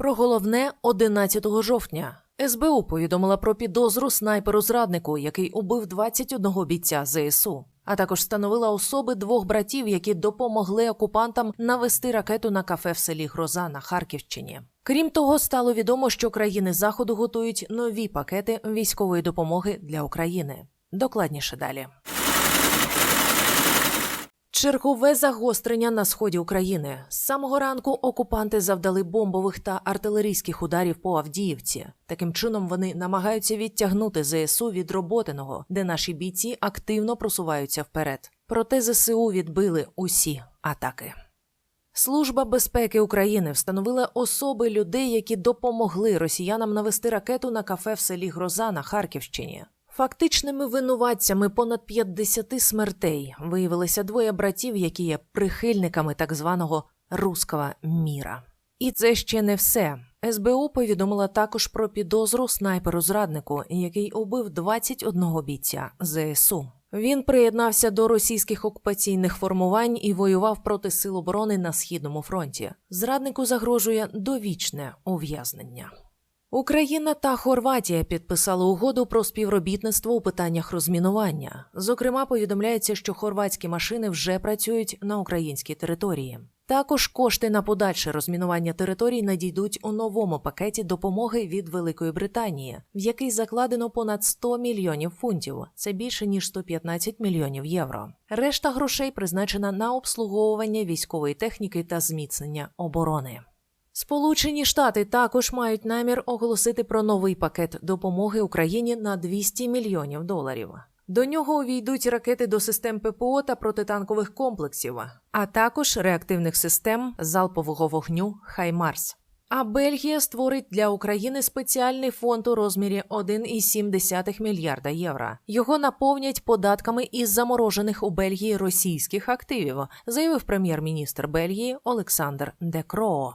Про головне 11 жовтня. СБУ повідомила про підозру снайперу зраднику, який убив 21 бійця ЗСУ. А також встановила особи двох братів, які допомогли окупантам навести ракету на кафе в селі Гроза на Харківщині. Крім того, стало відомо, що країни заходу готують нові пакети військової допомоги для України. Докладніше далі. Чергове загострення на сході України. З самого ранку окупанти завдали бомбових та артилерійських ударів по Авдіївці. Таким чином вони намагаються відтягнути ЗСУ від роботиного, де наші бійці активно просуваються вперед. Проте ЗСУ відбили усі атаки. Служба безпеки України встановила особи людей, які допомогли росіянам навести ракету на кафе в селі Гроза на Харківщині. Фактичними винуватцями понад 50 смертей виявилися двоє братів, які є прихильниками так званого руского міра. І це ще не все. СБУ повідомила також про підозру снайперу зраднику, який убив 21 бійця ЗСУ. Він приєднався до російських окупаційних формувань і воював проти сил оборони на східному фронті. Зраднику загрожує довічне ув'язнення. Україна та Хорватія підписали угоду про співробітництво у питаннях розмінування. Зокрема, повідомляється, що хорватські машини вже працюють на українській території. Також кошти на подальше розмінування територій надійдуть у новому пакеті допомоги від Великої Британії, в який закладено понад 100 мільйонів фунтів. Це більше ніж 115 мільйонів євро. Решта грошей призначена на обслуговування військової техніки та зміцнення оборони. Сполучені Штати також мають намір оголосити про новий пакет допомоги Україні на 200 мільйонів доларів. До нього увійдуть ракети до систем ППО та протитанкових комплексів, а також реактивних систем залпового вогню Хаймарс. А Бельгія створить для України спеціальний фонд у розмірі 1,7 мільярда євро. Його наповнять податками із заморожених у Бельгії російських активів, заявив прем'єр-міністр Бельгії Олександр Декроо.